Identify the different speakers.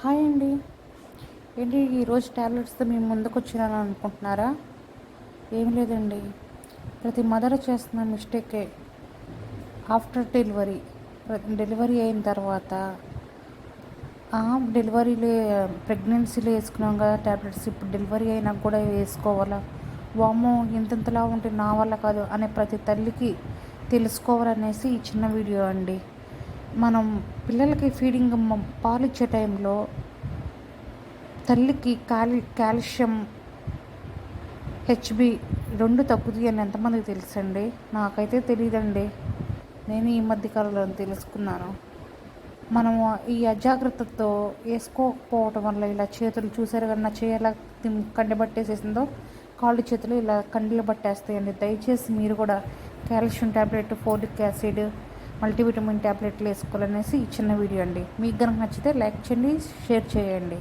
Speaker 1: Hi అండి. ఏంటి ఈరోజు ట్యాబ్లెట్స్తో మేము ముందుకు వచ్చినాను అనుకుంటున్నారా? ఏం లేదండి. ప్రతి మదర్ చేస్తున్న మిస్టేకే. ఆఫ్టర్ డెలివరీ డెలివరీ అయిన తర్వాత డెలివరీలే ప్రెగ్నెన్సీలో వేసుకున్నాం కదా ట్యాబ్లెట్స్ ఇప్పుడు డెలివరీ అయినా కూడా వేసుకోవాలా? వామ్మో ఇంతంతలా ఉంటే నా వల్ల కాదు అనే ప్రతి తల్లికి తెలుసుకోవాలనేసి ఈ చిన్న వీడియో అండి. మనం పిల్లలకి ఫీడింగ్ పాలు ఇచ్చే టైంలో తల్లికి కాలి కాల్షియం హెచ్బి రెండు తగ్గుతుంది అని ఎంతమందికి తెలుసండి? నాకైతే తెలియదండి నేను ఈ మధ్య కాలంలో తెలుసుకున్నాను. మనము ఈ అజాగ్రత్తతో వేసుకోకపోవటం వల్ల ఇలా చేతులు చూసారు కన్నా చేయాల కండి పట్టేసేసిందో కాళ్ళు చేతులు ఇలా కండిలు పట్టేస్తాయండి. దయచేసి మీరు కూడా calcium tablet folic acid multivitamin ట్యాబ్లెట్లు వేసుకోవాలనేసి ఈ చిన్న వీడియో అండి. మీకు కనుక నచ్చితే లైక్ చేయండి షేర్ చేయండి.